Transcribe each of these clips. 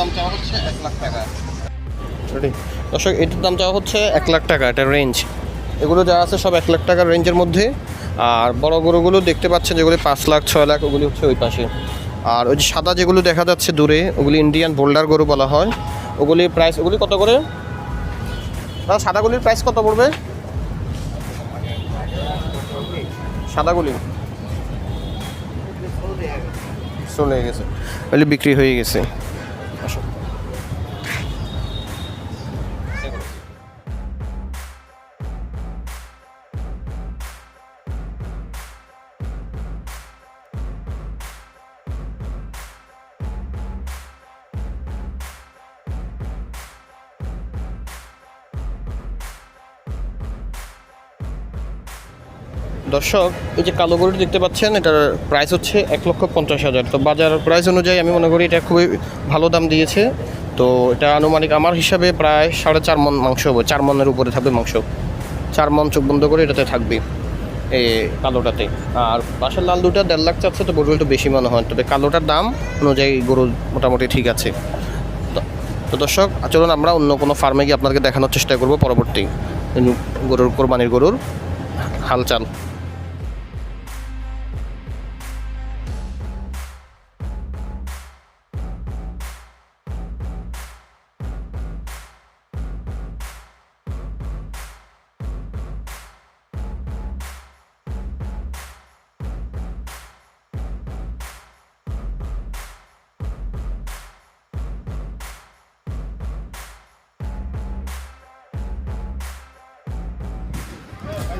দাম চাওয়া হচ্ছে এক লাখ টাকা। দর্শক, এটার দাম চাওয়া হচ্ছে এক লাখ টাকা, এটা রেঞ্জ এগুলো যা আছে সব এক লাখ টাকার রেঞ্জের মধ্যে। আর বড় গরুগুলো দেখতে পাচ্ছেন যেগুলি পাঁচ লাখ, ছয় লাখ, ওগুলি হচ্ছে ওই পাশে। আর ওই যে সাদা যেগুলো দেখা যাচ্ছে দূরে, ওগুলি ইন্ডিয়ান বোল্ডার গরু বলা হয়। ওগুলি প্রাইস ওগুলি কত করে? সাদাগুলির প্রাইস কত পড়বে? সাদাগুলি চলে গেছে। বিক্রি হয়ে গেছে। দর্শক, এই যে কালো গরুটি দেখতে পাচ্ছেন, এটার প্রাইস হচ্ছে এক লক্ষ পঞ্চাশ হাজার। তো বাজার প্রাইস অনুযায়ী আমি মনে করি এটা খুবই ভালো দাম দিয়েছে। তো এটা আনুমানিক আমার হিসাবে প্রায় সাড়ে চার মন মাংস হবে, চার মনের উপরে থাকবে মাংস। চার মন চোখ বন্ধ করে এটাতে থাকবে এই কালোটাতে। আর পাশের লাল দুটা দেড় লাখ চাচ্ছে, তো গরু একটু বেশি মনে হয়। তবে কালোটার দাম অনুযায়ী গরু মোটামুটি ঠিক আছে। তো- দর্শক, চলুন আমরা অন্য কোনো ফার্মে গিয়ে আপনাদেরকে দেখানোর চেষ্টা করব পরবর্তী গরুর কোরবানির গরুর হালচাল।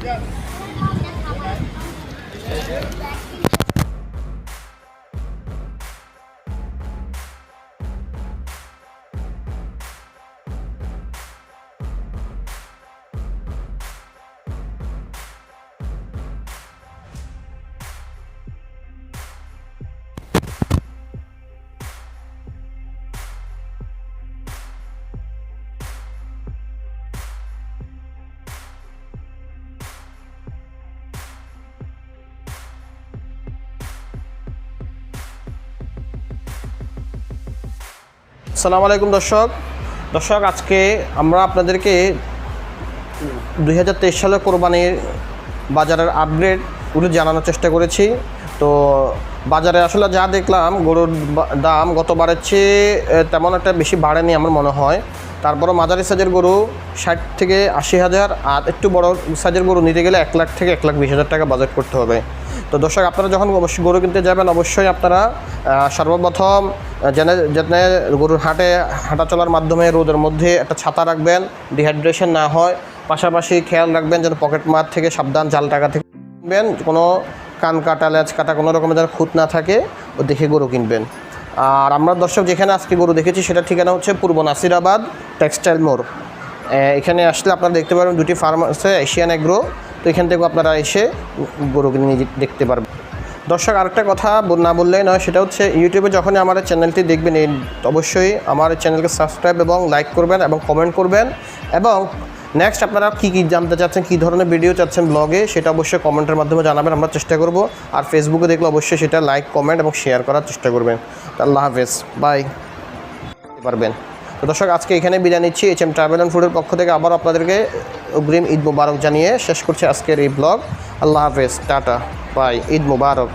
Thank you. সালাম আলাইকুম, দর্শক। দর্শক, আজকে আমরা আপনাদেরকে দুই হাজার তেইশ সালের কোরবানির বাজারের আপগ্রেডগুলো জানানোর চেষ্টা করেছি। তো বাজারে আসলে যা দেখলাম, গরুর দাম গতবারের চেয়ে তেমন একটা বেশি বাড়েনি আমার মনে হয়। তারপরও মাঝারি সাইজের গরু ষাট থেকে আশি হাজার, আর একটু বড় সাইজের গরু নিতে গেলে এক লাখ থেকে এক লাখ বিশ হাজার টাকা বাজেট করতে হবে। তো দর্শক, আপনারা যখন অবশ্যই গরু কিনতে যাবেন, অবশ্যই আপনারা সর্বপ্রথম জেনে যাতে গরুর হাটে, হাঁটা চলার মাধ্যমে রোদের মধ্যে একটা ছাতা রাখবেন ডিহাইড্রেশন না হয়। পাশাপাশি খেয়াল রাখবেন যেন পকেট মার থেকে সাবধান জাল টাকা থেকে কিনবেন, কোনো কান কাটা, লেজ কাটা, কোনো রকমের যেন খুঁত না থাকে, ও দেখে গরু কিনবেন। আর আমরা দর্শক যেখানে আজকে গরু দেখেছি সেটা ঠিকানা হচ্ছে পূর্ব নাসিরাবাদ টেক্সটাইল মোড়। এখানে আসলে আপনারা দেখতে পারবেন দুটি ফার্ম আছে, এশিয়ান এগ্রো। তো এখান থেকে আপনারা এসে গরু কিনে দেখতে পারবেন। দর্শক, আরেকটা কথা না বললেই নয়, সেটা হচ্ছে ইউটিউবে যখনই আমার চ্যানেলটি দেখবেন, এই অবশ্যই আমার চ্যানেলকে সাবস্ক্রাইব এবং লাইক করবেন এবং কমেন্ট করবেন। এবং নেক্সট আপনারা কী কী জানতে চাচ্ছেন, কী ধরনের ভিডিও চাচ্ছেন ব্লগে সেটা অবশ্যই কমেন্টের মাধ্যমে জানাবেন, আমরা চেষ্টা করব। আর ফেসবুকে দেখলে অবশ্যই সেটা লাইক কমেন্ট এবং শেয়ার করার চেষ্টা করবেন। আল্লাহ হাফেজ বাই পারবেন। তো দর্শক, আজকে এখানে বিদায় নিচ্ছি। এইচ এম ট্রাভেল অ্যান্ড ফুডের পক্ষ থেকে আবার আপনাদেরকে অগ্রিম ঈদ মুবারক জানিয়ে শেষ করছি আজকের এই ব্লগ আল্লাহ হাফেজ টাটা বাই ঈদ মুবারক